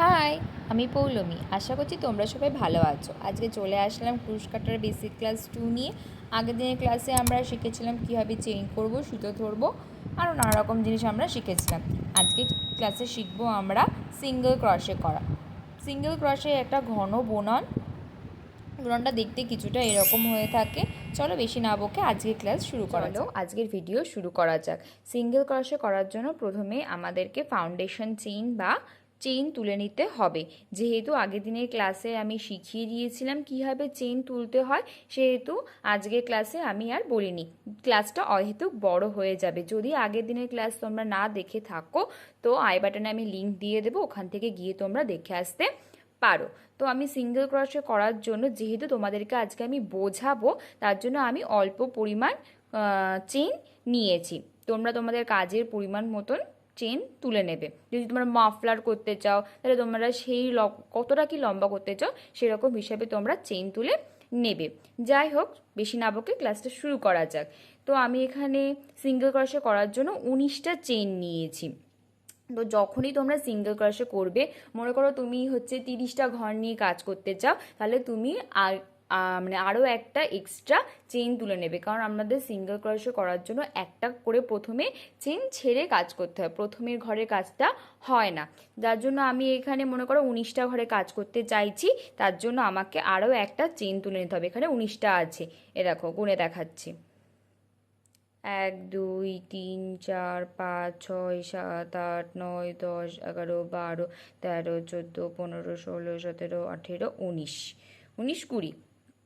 High আমি পৌলমি। আশা করছি তোমরা সবাই ভালো আছো। আজকে চলে আসলাম ক্রুশ কাটার বেসিক ক্লাস টু নিয়ে। আগের দিনের ক্লাসে আমরা শিখেছিলাম কীভাবে চেইন করব সুতো ধরবো আরও নানা রকম জিনিস আমরা শিখেছিলাম। আজকে ক্লাসে শিখব আমরা সিঙ্গেল ক্রশে করা। সিঙ্গেল ক্রশে একটা ঘন বোনন। বুননটা দেখতে কিছুটা এরকম হয়ে থাকে। চলো বেশি না বকে আজকের ক্লাস শুরু করা যাক। আজকের ভিডিও শুরু করা যাক। সিঙ্গেল ক্রশে করার জন্য প্রথমে আমাদেরকে ফাউন্ডেশন চেইন বা চেইন তুলে নিতে হবে। যেহেতু আগের দিনের ক্লাসে আমি শিখিয়ে দিয়েছিলাম কীভাবে চেইন তুলতে হয়, সেহেতু আজকের ক্লাসে আমি আর বলিনি। ক্লাসটা অহেতুক বড় হয়ে যাবে। যদি আগের দিনের ক্লাস তোমরা না দেখে থাকো, তো আই বাটনে আমি লিঙ্ক দিয়ে দেবো, ওখান থেকে গিয়ে তোমরা দেখে আসতে পারো। তো আমি সিঙ্গেল ক্রশে করার জন্য যেহেতু তোমাদেরকে আজকে আমি বোঝাবো, তার জন্য আমি অল্প পরিমাণ চেইন নিয়েছি। তোমরা তোমাদের কাজের পরিমাণ মতন চেন তুলে নেবে। যদি তোমরা মাফলার করতে চাও, তাহলে তোমরা সেই কতটা কি লম্বা করতে চাও, সেরকম হিসাবে তোমরা চেন তুলে নেবে। যাই হোক, বেশি না বকে ক্লাসটা শুরু করা যাক। তো আমি এখানে সিঙ্গেল ক্রশে করার জন্য উনিশটা চেন নিয়েছি। তো যখনই তোমরা সিঙ্গেল ক্রশে করবে, মনে করো তুমি হচ্ছে তিরিশটা ঘর নিয়ে কাজ করতে চাও, তাহলে তুমি আর মানে আরও একটা এক্সট্রা চেন তুলে নেবে। কারণ আমাদের সিঙ্গেল ক্রশে করার জন্য একটা করে প্রথমে চেন ছেড়ে কাজ করতে হয়। প্রথমের ঘরে কাজটা হয় না। যার জন্য আমি এখানে মনে করো উনিশটা ঘরে কাজ করতে চাইছি, তার জন্য আমাকে আরও একটা চেন তুলে নিতে হবে। এখানে উনিশটা আছে। এ দেখো, গুনে দেখাচ্ছি। এক, দুই, তিন, চার, পাঁচ, ছয়, সাত, আট, নয়, দশ, এগারো, বারো, তেরো, চোদ্দ, পনেরো, ষোলো, সতেরো, আঠেরো, উনিশ। উনিশ কুড়ি।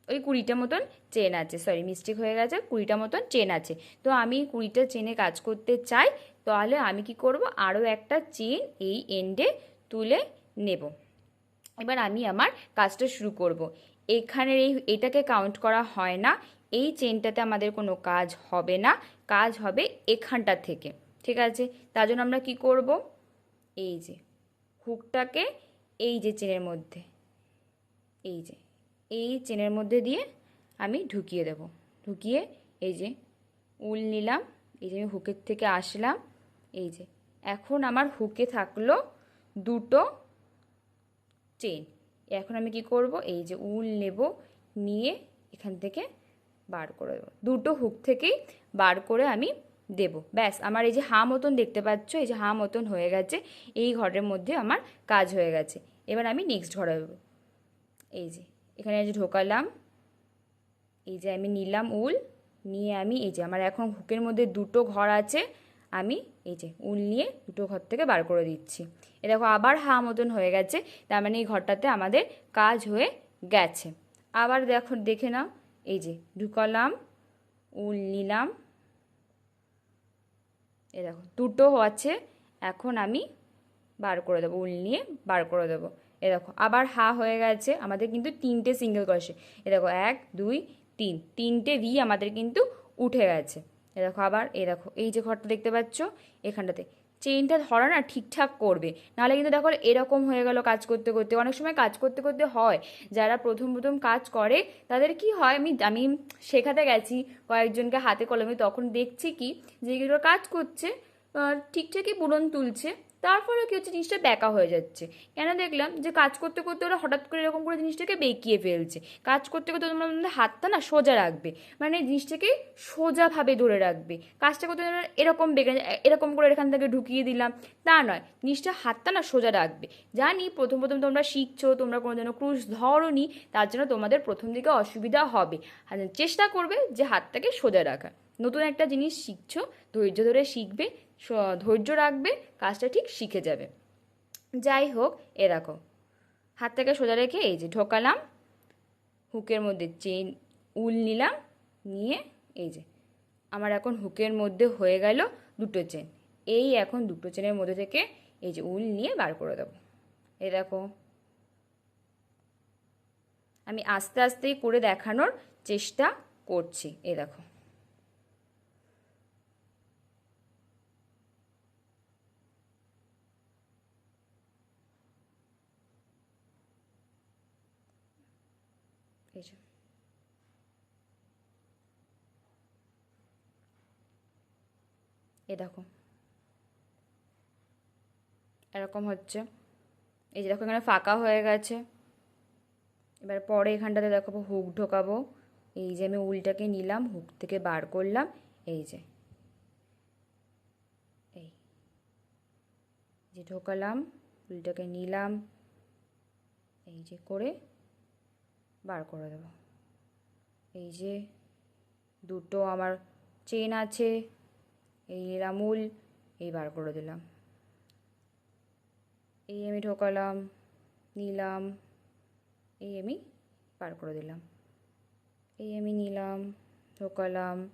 ওই কুড়িটা মতন চেন আছে। সরি মিস্টেক হয়ে গেছে, কুড়িটা মতন চেন আছে। তো আমি কুড়িটা চেনে কাজ করতে চাই, তাহলে আমি কি করব? আরও একটা চেন এই এন্ডে তুলে নেব। এবার আমি আমার কাজটা শুরু করব। এখানের এই, এটাকে কাউন্ট করা হয় না। এই চেনটাতে আমাদের কোনো কাজ হবে না। কাজ হবে এখানটা থেকে। ঠিক আছে? তার জন্য আমরা কি করব? এই যে হুকটাকে এই যে চেনের মধ্যে, এই যে চেনের মধ্যে দিয়ে আমি ঢুকিয়ে দেব। ঢুকিয়ে এই যে উল নিলাম, এই যে আমি হুকের থেকে আসলাম, এই যে এখন আমার হুকে থাকল দুটো চেন। এখন আমি কি করব? এই যে উল নেব, নিয়ে এখান থেকে বার করে দেবো। দুটো হুক থেকেই বার করে আমি দেব। ব্যাস, আমার এই যে হা মতন দেখতে পাচ্ছ, এই যে হা মতন হয়ে গেছে, এই ঘরের মধ্যে আমার কাজ হয়ে গেছে। এবার আমি নেক্সট ঘরে দেবো। এই যে এখানে যে ঢোকালাম, এই যে আমি নিলাম উল, নিয়ে আমি এই যে আমার এখন হুকের মধ্যে দুটো ঘর আছে, আমি এই যে উল নিয়ে দুটো ঘর থেকে বার করে দিচ্ছি। এ দেখো আবার হা মতন হয়ে গেছে, তার মানে এই ঘরটাতে আমাদের কাজ হয়ে গেছে। আবার দেখো, দেখে নাও, এই যে ঢুকালাম, উল নিলাম। এ দেখো, দুটো আছে এখন আমি বার করে দেবো, উল নিয়ে বার করে দেবো। এ দেখো, আবার হা হয়ে গেছে, আমাদের কিন্তু তিনটে সিঙ্গেল ক্রশে এ দেখো, এক, দুই, তিন, তিনটে ভি আমাদের কিন্তু উঠে গেছে। এ দেখো আবার, এ দেখো, এই যে ঘরটা দেখতে পাচ্ছ, এখানটাতে। চেইনটা ধরা না, ঠিকঠাক করবে। নাহলে কিন্তু দেখো, এরকম হয়ে গেল কাজ করতে করতে। অনেক সময় কাজ করতে করতে হয়, যারা প্রথম প্রথম কাজ করে, তাদের কি হয়, আমি আমি শেখাতে গেছি কয়েকজনকে হাতে কলমে, তখন দেখছি কি, যে এগুলো কাজ করছে ঠিকঠাকই বুনন তুলছে। তারপরে কী হচ্ছে? জিনিসটা ব্যাকা হয়ে যাচ্ছে। কেন দেখলাম যে কাজ করতে করতে ওরা হঠাৎ করে এরকম করে জিনিসটাকে বেঁকিয়ে ফেলছে। কাজ করতে করতে তোমরা আমাদের হাতটা না সোজা রাখবে। মানে জিনিসটাকে সোজাভাবে ধরে রাখবে। কাজটা করতে এরকম বেঁকে এরকম করে এখান থেকে ঢুকিয়ে দিলাম। তা নয়, জিনিসটা হাতটা না সোজা রাখবে। জানি প্রথম প্রথম তোমরা শিখছো, তোমরা কোনো যেন ক্রুশ ধরোনি, তার জন্য তোমাদের প্রথম দিকে অসুবিধা হবে। চেষ্টা করবে যে হাতটাকে সোজা রাখা নতুন একটা জিনিস শিখছো, ধৈর্য ধরে শিখবে ধৈর্য রাখবে, কাজটা ঠিক শিখে যাবে। যাই হোক এরকম হাতটাকে সোজা রেখে এই যে ঢোকালাম। হুকের মধ্যে চেন উল নিলাম, নিয়ে এই যে। আমার এখন হুকের মধ্যে হয়ে গেল দুটো চেন এই এখন দুটো চেনের মধ্যে থেকে এই যে উল নিয়ে বার করে দেবো। দেখো। আমি আস্তে আস্তেই করে দেখানোর চেষ্টা করছি। এই দেখো। এই যে। এ দেখো। এরকম হচ্ছে। এই যে দেখো, এখানে ফাঁকা হয়ে গেছে। এবার পরে এখানটাতে দেখাবো হুক ঢোকাবো। এই যে আমি উলটাকে নিলাম, হুক থেকে বার করলাম। এই যে। এই যে ঢোকালাম, উলটাকে নিলাম। এই যে করে বার করে দেবো। এই যে দুটো আমার চেন আছে, এই উল এই বার করে দিলাম। এই আমি ঢোকালাম, নিলাম, এই আমি বার করে দিলাম। এই আমি নিলাম, ঢোকালাম,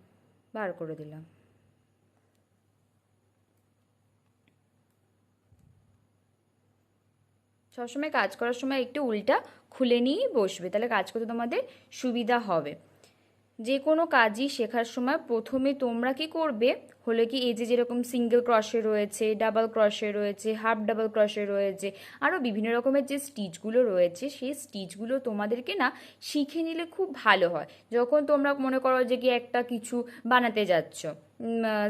বার করে দিলাম। সবসময় কাজ করার সময় একটু উল্টা খুলে নিয়েই বসবে, তাহলে কাজ করতে তোমাদের সুবিধা হবে। যে কোনো কাজই শেখার সময় প্রথমে তোমরা কি করবে হলে কি, এই যে যেরকম সিঙ্গেল ক্রশে রয়েছে ডাবল ক্রশে রয়েছে হাফ ডাবল ক্রশে রয়েছে আরও বিভিন্ন রকমের যে স্টিচগুলো রয়েছে, সেই স্টিচগুলো তোমাদেরকে না শিখে নিলে খুব ভালো হয়। যখন তোমরা মনে করো যে কি একটা কিছু বানাতে যাচ্ছ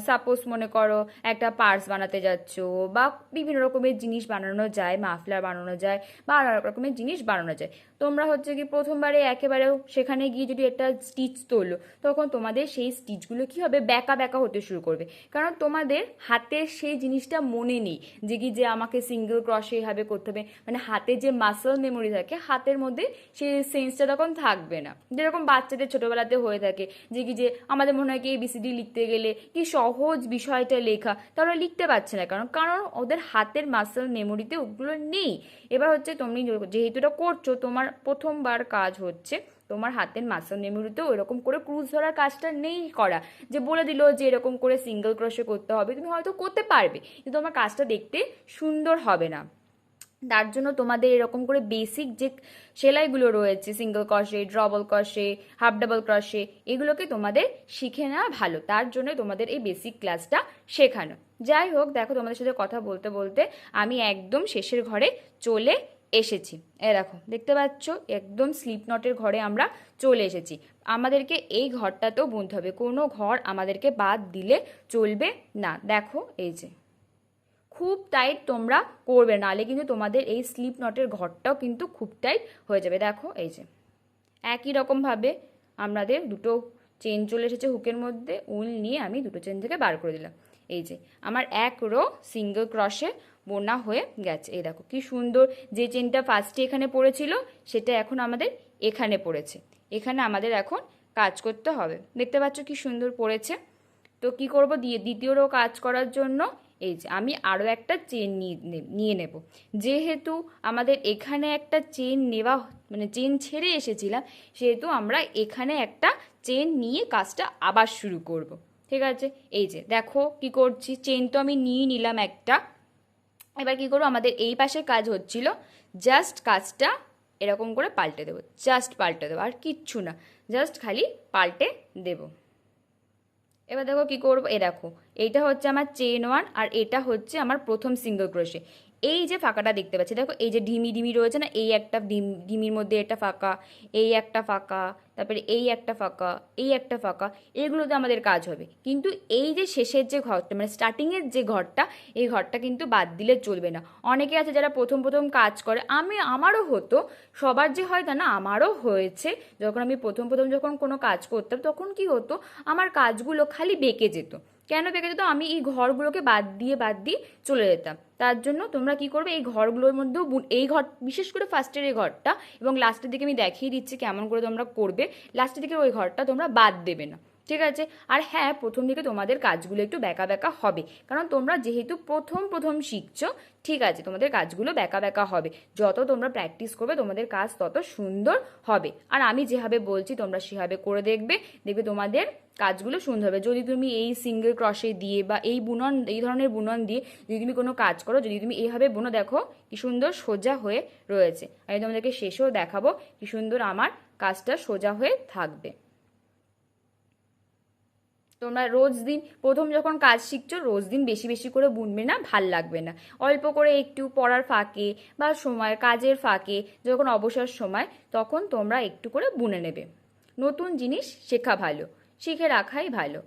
সাপোজ মনে করো একটা পার্স বানাতে যাচ্ছ, বা বিভিন্ন রকমের জিনিস বানানো যায় মাফলার বানানো যায়, বা আরও রকমের জিনিস বানানো যায়, তোমরা হচ্ছে কি প্রথমবারে একেবারে সেখানে গিয়ে যদি একটা স্টিচ তোলো, তখন তোমাদের সেই স্টিচগুলো কী হবে, ব্যাকা ব্যাকা হতে শুরু করবে। কারণ তোমাদের হাতের সেই জিনিসটা মনে নেই, যে কি যে আমাকে সিঙ্গেল ক্রসে এভাবে করতে হবে। মানে হাতে যে মাসল মেমোরি থাকে, হাতের মধ্যে সেই সেন্সটা তখন থাকবে না। যেরকম বাচ্চাদের ছোটোবেলাতে হয়ে থাকে, যে কি যে আমাদের মনে হয় কি এবিসিডি লিখতে গেলে কি সহজ বিষয়টা লেখা, তারা লিখতে পারছে না। কারণ কারণ ওদের হাতের মাসল মেমোরিতে ওগুলো নেই। এবার হচ্ছে তুমি যেহেতু এটা করছ, তোমার প্রথমবার কাজ হচ্ছে তোমার হাতের মাসল মেমোরিতেও এরকম করে ক্রুজ ধরার কাজটা নেই করা। যে বলে দিল যে এরকম করে সিঙ্গেল ক্রশে করতে হবে, তুমি হয়তো করতে পারবে, কিন্তু তোমার কাজটা দেখতে সুন্দর হবে না। তার জন্য তোমাদের এরকম করে বেসিক যে সেলাইগুলো রয়েছে single crochet double crochet half double crochet এগুলোকে তোমাদের শিখে নেওয়া ভালো। তার জন্য তোমাদের এই বেসিক ক্লাসটা শেখানো। যাই হোক, দেখো তোমাদের সাথে কথা বলতে বলতে আমি একদম শেষের ঘরে চলে এসেছি। এ দেখো, দেখতে পাচ্ছ? একদম স্লিপ নটের ঘরে আমরা চলে এসেছি। আমাদেরকে এই ঘরটাতেও বুনতে হবে। কোনো ঘর আমাদেরকে বাদ দিলে চলবে না। দেখো, এই যে। খুব টাইট তোমরা করবে। নাহলে কিন্তু তোমাদের এই স্লিপ নটের ঘরটাও কিন্তু খুব টাইট হয়ে যাবে। দেখো, এই যে। একই রকমভাবে আমাদের দুটো চেন চলে এসেছে হুকের মধ্যে। উল নিয়ে আমি দুটো চেন থেকে বার করে দিলাম। এই যে, আমার এক রো সিঙ্গেল ক্রসে বোনা হয়ে গেছে। এই দেখো, কি সুন্দর যে চেনটা ফার্স্টে এখানে পড়েছিল, সেটা এখন আমাদের এখানে পড়েছে। এখানে আমাদের এখন কাজ করতে হবে। দেখতে পাচ্ছ কি সুন্দর পড়েছে। তো কি করব? দিয়ে দ্বিতীয় রো কাজ করার জন্য এই যে আমি আরও একটা চেন নিয়ে নেব। যেহেতু আমাদের এখানে একটা চেন নেওয়া মানে চেন ছেড়ে এসেছিলাম, সেহেতু আমরা এখানে একটা চেন নিয়ে কাজটা আবার শুরু করব। ঠিক আছে? এই যে দেখো কি করছি চেন তো আমি নিয়ে নিলাম একটা। এবার কি করব? আমাদের এই পাশে কাজ হচ্ছিল জাস্ট কাজটা এরকম করে পাল্টে দেবো। জাস্ট পাল্টে দেবো, আর কিচ্ছু না। জাস্ট খালি পাল্টে দেব। এবার দেখো কি করব? এ দেখো, এইটা হচ্ছে আমার চেন ওয়ান আর এটা হচ্ছে আমার প্রথম সিঙ্গল ক্রোশে এই যে ফাঁকাটা দেখতে পাচ্ছি, দেখো এই যে ঢিমি ঢিমি রয়েছে না, এই একটা ডিম ঢিমির মধ্যে এটা ফাঁকা, এই একটা ফাঁকা, তারপরে এই একটা ফাঁকা, এই একটা ফাঁকা, এগুলোতে আমাদের কাজ হবে। কিন্তু এই যে শেষের যে ঘরটা মানে স্টার্টিংয়ের যে ঘরটা, এই ঘরটা কিন্তু বাদ দিলে চলবে না। অনেকে আছে যারা প্রথম প্রথম কাজ করে। আমি, আমারও হতো, সবার যে হয় তা না, আমারও হয়েছে। যখন আমি প্রথম প্রথম যখন কোনো কাজ করতাম, তখন কি হতো, আমার কাজগুলো খালি বেঁকে যেত। কেন বেঁকে যেত? আমি এই ঘরগুলোকে বাদ দিয়ে বাদ দিয়ে চলে যেতাম। তার জন্য তোমরা কি করবে? এই ঘরগুলোর মধ্যেও এই ঘর, বিশেষ করে ফার্স্টের এই ঘরটা এবং লাস্টের দিকে আমি দেখিয়ে দিচ্ছি কেমন করে তোমরা করবে। লাস্টের দিকে ওই ঘরটা তোমরা বাদ দেবে না। ঠিক আছে? আর হ্যাঁ প্রথম দিকে তোমাদের কাজগুলো একটু ব্যাকা ব্যাকা হবে। কারণ তোমরা যেহেতু প্রথম প্রথম শিখছো, ঠিক আছে, তোমাদের কাজগুলো ব্যাকা ব্যাকা হবে। যত তোমরা প্র্যাকটিস করবে, তোমাদের কাজ তত সুন্দর হবে। আর আমি যেভাবে বলছি, তোমরা সেভাবে করে দেখবে। দেখবে তোমাদের কাজগুলো সুন্দর হবে। যদি তুমি এই সিঙ্গেল ক্রসে দিয়ে বা এই বুনন, এই ধরনের বুনন দিয়ে যদি তুমি কোনো কাজ করো, যদি তুমি এইভাবে বুনো, দেখো কি সুন্দর সোজা হয়ে রয়েছে। আমি তোমাদেরকে শেষেও দেখাবো কি সুন্দর আমার কাজটা সোজা হয়ে থাকবে। তোমরা রোজ দিন, প্রথম যখন কাজ শিখছো, রোজ দিন বেশি বেশি করে বুনবে না, ভালো লাগবে না। অল্প করে একটু পড়ার ফাঁকে বা সময়, কাজের ফাঁকে, যখন অবসর সময়, তখন তোমরা একটু করে বুনে নেবে। নতুন জিনিস শেখা ভালো। শিখে রাখাই ভালো।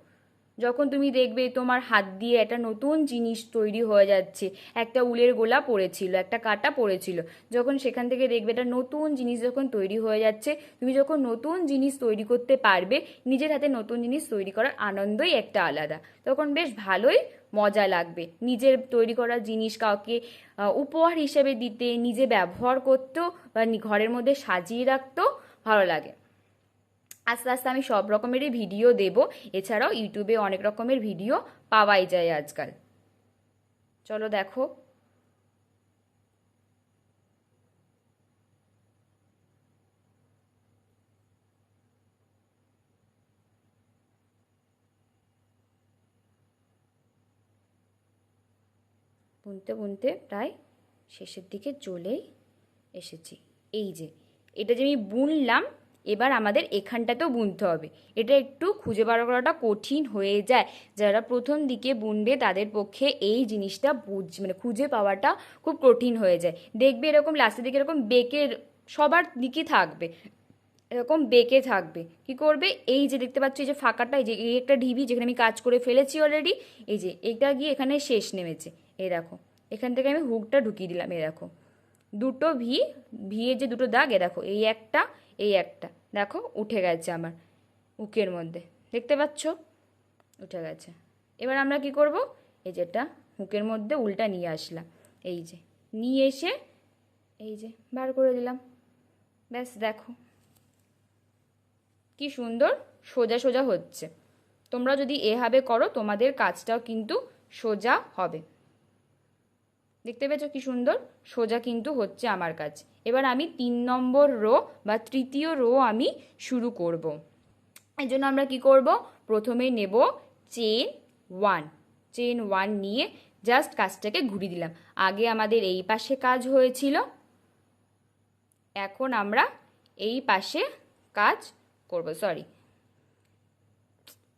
যখন তুমি দেখবে তোমার হাত দিয়ে একটা নতুন জিনিস তৈরি হয়ে যাচ্ছে, একটা উলের গোলা পড়েছিল, একটা কাটা পড়েছিল, যখন সেখান থেকে দেখবে একটা নতুন জিনিস যখন তৈরি হয়ে যাচ্ছে, তুমি যখন নতুন জিনিস তৈরি করতে পারবে, নিজের হাতে নতুন জিনিস তৈরি করার আনন্দই একটা আলাদা। তখন বেশ ভালোই মজা লাগবে। নিজের তৈরি করা জিনিস কাউকে উপহার হিসেবে দিতে, নিজে ব্যবহার করতেও বা ঘরের মধ্যে সাজিয়ে রাখতেও ভালো লাগে। আস্তে আস্তে আমি সব রকমেরই ভিডিও দেব। এছাড়াও ইউটিউবে অনেক রকমের ভিডিও পাওয়াই যায় আজকাল। চলো দেখো। বুনতে বুনতে প্রায় শেষের দিকে চলেই এসেছি। এই যে, এটা যে আমি বুনলাম এবার আমাদের এখানটাতেও বুনতে হবে। এটা একটু খুঁজে বার করাটা কঠিন হয়ে যায়। যারা প্রথম দিকে বুনবে তাদের পক্ষে এই জিনিসটা বুঝ মানে খুঁজে পাওয়াটা খুব কঠিন হয়ে যায়। দেখবে এরকম লাস্টের দিকে এরকম বেকের সবার দিকে থাকবে। এরকম বেঁকে থাকবে। কি করবে? এই যে দেখতে পাচ্ছ, এই যে ফাঁকাটা, এই যে এই একটা ঢিবি যেখানে আমি কাজ করে ফেলেছি অলরেডি এই যে এটা গিয়ে এখানে শেষ নেমেছে। এই দেখো, এখান থেকে আমি হুকটা ঢুকিয়ে দিলাম এ দেখো। দুটো ভি ভিয়ের যে দুটো দাগ এ দেখো, এই একটা এই একটা। দেখো, উঠে গেছে আমার উকের মধ্যে। দেখতে পাচ্ছ? উঠে গেছে। এবার আমরা কি করব? এই যেটা হুকের মধ্যে উল্টা নিয়ে আসলাম। এই যে, নিয়ে এসে এই যে বার করে দিলাম। ব্যাস, দেখো। কি সুন্দর, সোজা সোজা হচ্ছে। তোমরা যদি এভাবে করো, তোমাদের কাজটাও কিন্তু সোজা হবে। দেখতে পেয়েছ কি সুন্দর? সোজা কিন্তু হচ্ছে আমার কাজ। এবার আমি তিন নম্বর রো বা তৃতীয় রো আমি শুরু করব। এই জন্য আমরা কি করব? প্রথমে নেব চেন ওয়ান চেন ওয়ান নিয়ে জাস্ট কাজটাকে ঘুরিয়ে দিলাম। আগে আমাদের এই পাশে কাজ হয়েছিল। এখন আমরা এই পাশে কাজ করব। সরি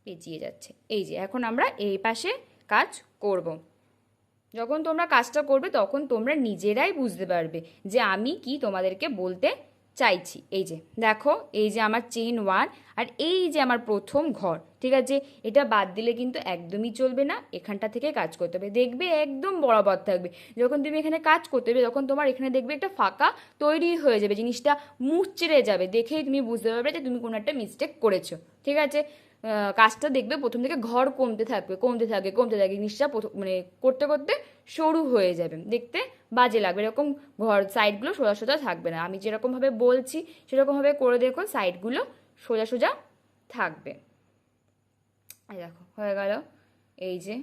পেঁচিয়ে যাচ্ছে। এই যে, এখন আমরা এই পাশে কাজ করব। যখন তোমরা কাজটা করবে, তখন তোমরা নিজেরাই বুঝতে পারবে যে আমি কি তোমাদেরকে বলতে চাইছি। এই যে, দেখো, এই যে আমার চেন ওয়ান আর এই যে আমার প্রথম ঘর, ঠিক আছে? এটা বাদ দিলে কিন্তু একদমই চলবে না, এখানটা থেকে কাজ করতে হবে। দেখবে একদম বরাবর থাকবে। যখন তুমি এখানে কাজ করতে হবে তখন তোমার এখানে দেখবে একটা ফাঁকা তৈরি হয়ে যাবে, জিনিসটা মুচড়ে যাবে। দেখেই তুমি বুঝতে পারবে যে তুমি কোনো একটা মিস্টেক করেছ, ঠিক আছে? কাজটা দেখবে প্রথম থেকে ঘর কমতে থাকবে, কমতে থাকে কমতে থাকে। জিনিসটা মানে করতে করতে সরু হয়ে যাবে। দেখতে বাজে লাগবে। এরকম ঘর সাইডগুলো সোজা সোজা থাকবে না। আমি যেরকমভাবে বলছি, সেরকমভাবে করে দেখো সাইডগুলো সোজা সোজা থাকবে। এই দেখো, হয়ে গেল। এই যে।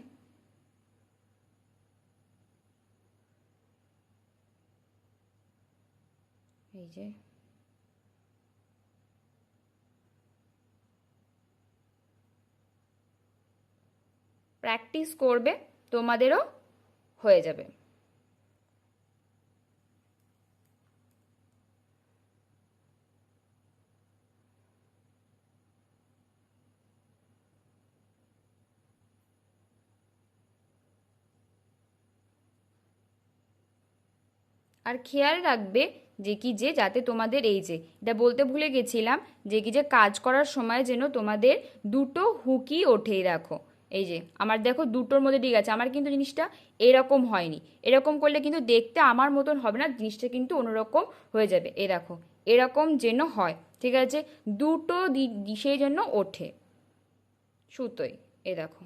এই যে। প্র্যাকটিস করবে, তোমাদেরও হয়ে যাবে। আর খেয়াল রাখবে যে কি যে, যাতে তোমাদের এই যে, এটা বলতে ভুলে গেছিলাম যে কি যে, কাজ করার সময় যেন তোমাদের দুটো হুকি ওঠেই রাখো। এই যে, আমার দেখো দুটোর মধ্যে ঠিক আছে, আমার কিন্তু জিনিসটা এরকম হয়নি। এরকম করলে কিন্তু দেখতে আমার মতন হবে না, জিনিসটা কিন্তু অন্যরকম হয়ে যাবে। এ দেখো, এরকম যেন হয়, ঠিক আছে? দুটো সেই জন্য ওঠে। সুতোই এ দেখো।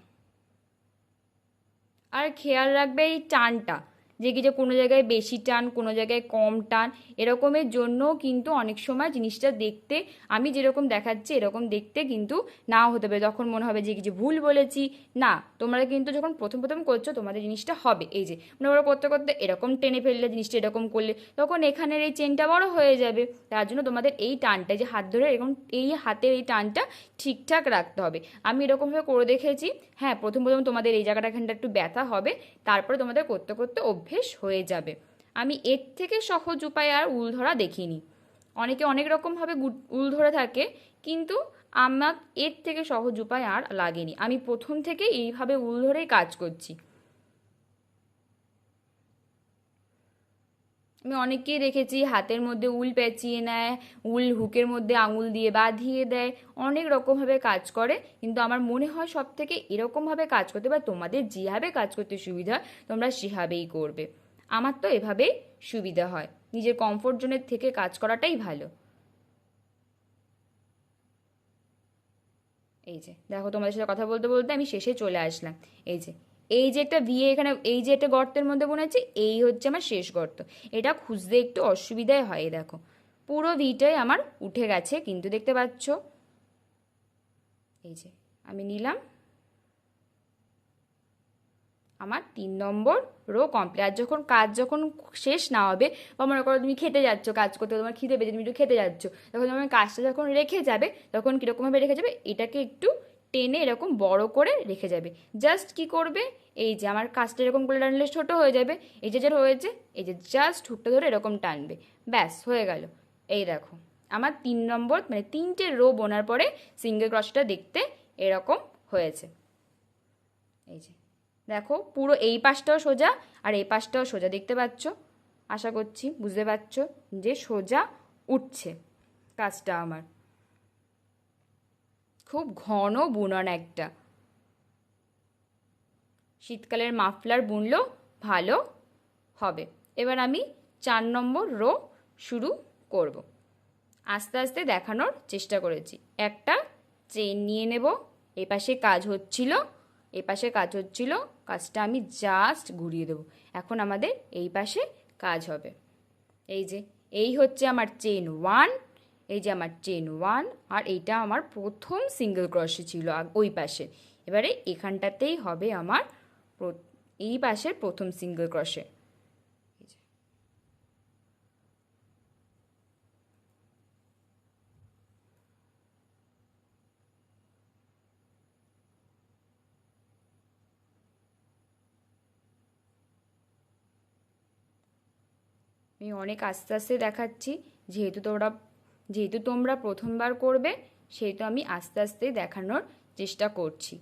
আর খেয়াল রাখবে এই টানটা। যে কি যে কোনো জায়গায় বেশি টান, কোনো জায়গায় কম টান, এরকমের জন্য কিন্তু অনেক সময় জিনিসটা দেখতে, আমি যেরকম দেখাচ্ছি এরকম দেখতে কিন্তু নাও হতে পারে। তখন মনে হবে যে কিছু ভুল বলেছি, না, তোমরা কিন্তু যখন প্রথম প্রথম করছ তোমাদের জিনিসটা হবে। এই যে, মনে করো করতে করতে এরকম টেনে ফেললে জিনিসটা এরকম করলে, তখন এখানের এই চেনটা বড় হয়ে যাবে। তার জন্য তোমাদের এই টানটা যে হাত ধরে এরকম, এই হাতের এই টানটা ঠিকঠাক রাখতে হবে। আমি এরকমভাবে করে দেখেছি হ্যাঁ প্রথম প্রথম তোমাদের এই জায়গাটা এখানটা একটু ব্যথা হবে, তারপরে তোমাদের করতে করতে অভ্যেস হয়ে যাবে। আমি এর থেকে সহজ উপায় আর উল ধরা দেখিনি। অনেকে অনেক রকমভাবে উল ধরে থাকে, কিন্তু আমার এর থেকে সহজ উপায় আর লাগেনি। আমি প্রথম থেকে এইভাবে উল ধরেই কাজ করছি। আমি অনেককেই দেখেছি হাতের মধ্যে উল পেঁচিয়ে নেয়, উল হুকের মধ্যে আঙুল দিয়ে বাঁধিয়ে দেয়, অনেক রকমভাবে কাজ করে। কিন্তু আমার মনে হয় সব থেকে এরকমভাবে কাজ করতে বা তোমাদের যেভাবে কাজ করতে সুবিধা তোমরা সেভাবেই করবে। আমার তো এভাবেই সুবিধা হয়। নিজের কমফোর্ট জোনের থেকে কাজ করাটাই ভালো। এই যে, দেখো তোমাদের সাথে কথা বলতে বলতে আমি শেষে চলে আসলাম। এই যে এই যে একটা ভিয়ে এখানে, এই যে একটা গর্তের মধ্যে বোনাচ্ছি এই হচ্ছে আমার শেষ গর্ত। এটা খুঁজতে একটু অসুবিধাই হয় দেখো। পুরো ভিটাই আমার উঠে গেছে, কিন্তু দেখতে পাচ্ছ? এই যে, আমি নিলাম। আমার তিন নম্বর রো কমপ্লিট আর যখন কাজ যখন শেষ না হবে, বা মনে করো তুমি খেতে যাচ্ছ কাজ করতে, তোমার খিদে পেয়েছে, তুমি একটু খেতে যাচ্ছ, তখন তোমার কাজটা যখন রেখে যাবে, তখন কীরকমভাবে রেখে যাবে, এটাকে একটু টেনে এরকম বড় করে রেখে যাবে। জাস্ট কি করবে? এই যে আমার কাজটা এরকম করে টানলে ছোটো হয়ে যাবে। এই যে যেটা হয়েছে এই যে জাস্ট হুকটা ধরে এরকম টানবে। ব্যাস, হয়ে গেল। এই দেখো, আমার তিন নম্বর মানে তিনটে রো বোনার পরে সিঙ্গেল ক্রসটা দেখতে এরকম হয়েছে। এই যে, দেখো, পুরো এই পাশটাও সোজা আর এই পাশটাও সোজা, দেখতে পাচ্ছ? আশা করছি বুঝতে পারছ যে সোজা উঠছে কাজটা আমার। খুব ঘন বুনন একটা। শীতকালের মাফলার বুনলেও ভালো হবে। এবার আমি চার নম্বর রো শুরু করব। আস্তে আস্তে দেখানোর চেষ্টা করেছি। একটা চেন নিয়ে নেব। এই পাশে কাজ হচ্ছিল এই পাশে কাজ হচ্ছিল। কাজটা আমি জাস্ট ঘুরিয়ে দেবো। এখন আমাদের এই পাশে কাজ হবে। এই যে, এই হচ্ছে আমার চেন ওয়ান এই যে আমার চেন ওয়ান আর এইটা আমার প্রথম সিঙ্গেল ক্রসে ছিল ওই পাশে। এবারে এখানটাতেই হবে আমার এই পাশের প্রথম সিঙ্গেল ক্রসে আমি অনেক আস্তে আস্তে দেখাচ্ছি, যেহেতু তোমরা যেহেতু তোমরা প্রথমবার করবে সেহেতু আমি আস্তে আস্তে দেখানোর চেষ্টা করছি।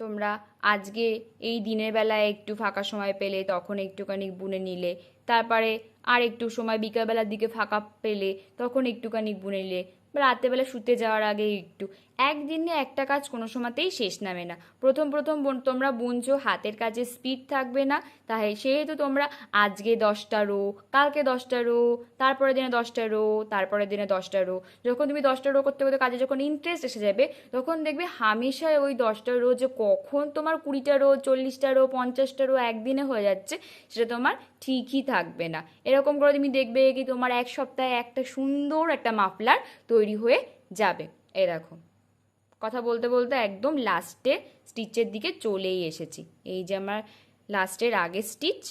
তোমরা আজকে এই দিনের বেলায় একটু ফাঁকা সময় পেলে, তখন একটুখানি বুনে নিলে। তারপরে আর একটু সময় বিকালবেলার দিকে ফাঁকা পেলে, তখন একটুখানি বুনে নিলে। রাত্রেবেলা শুতে যাওয়ার আগে একটু। একদিনে একটা কাজ কোনো সময়তেই শেষ নামে না। প্রথম প্রথম তোমরা বুনছো, হাতের কাজে স্পিড থাকবে না। তাই সেহেতু তোমরা আজকে দশটা রো, কালকে দশটা রো, তারপরের দিনে দশটা রো, তারপরের দিনে দশটা রো। যখন তুমি দশটা রো করতে করতে কাজে যখন ইন্টারেস্ট এসে যাবে, তখন দেখবে হামেশাই ওই দশটা রো যে কখন তোমার কুড়িটা রো, চল্লিশটা রো, পঞ্চাশটা রো একদিনে হয়ে যাচ্ছে, সেটা তোমার ঠিকই থাকবে না। এরকম করে তুমি দেখবে কি তোমার এক সপ্তাহে একটা সুন্দর একটা মাফলার তৈরি হয়ে যাবে। এ দেখো। কথা বলতে বলতে একদম লাস্টে স্টিচের দিকে চলেই এসেছি। এই যে আমার লাস্টের আগের স্টিচ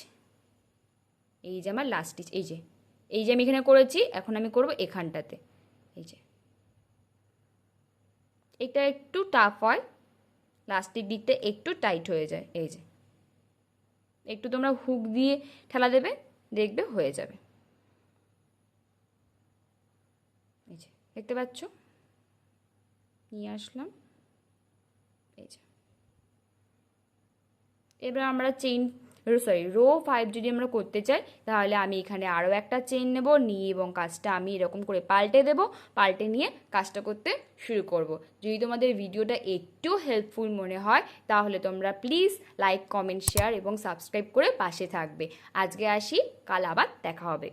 এই যে আমার লাস্ট স্টিচ এই যে এই যে আমি এখানে করেছি, এখন আমি করব এখানটাতে, এই যে। এটা একটু টাফ হয় লাস্টের দিকটা একটু টাইট হয়ে যায়, এই যে। একটু তোমরা হুক দিয়ে ঠেলা দেবে, দেখবে হয়ে যাবে। এই যে, দেখতে পাচ্ছ? নিয়ে আসলাম। এই যে। এবার আমরা চেইন সরি রো ফাইভ যদি আমরা করতে চাই, তাহলে আমি এখানে আরও একটা চেইন নেব, নিয়ে এবং কাজটা আমি এরকম করে পাল্টে দেব, পাল্টে নিয়ে কাজটা করতে শুরু করব। যদি তোমাদের ভিডিওটা একটু হেল্পফুল মনে হয়, তাহলে তোমরা প্লিজ লাইক কমেন্ট শেয়ার এবং সাবস্ক্রাইব করে পাশে থাকবে। আজকে আসি, কাল আবার দেখা হবে।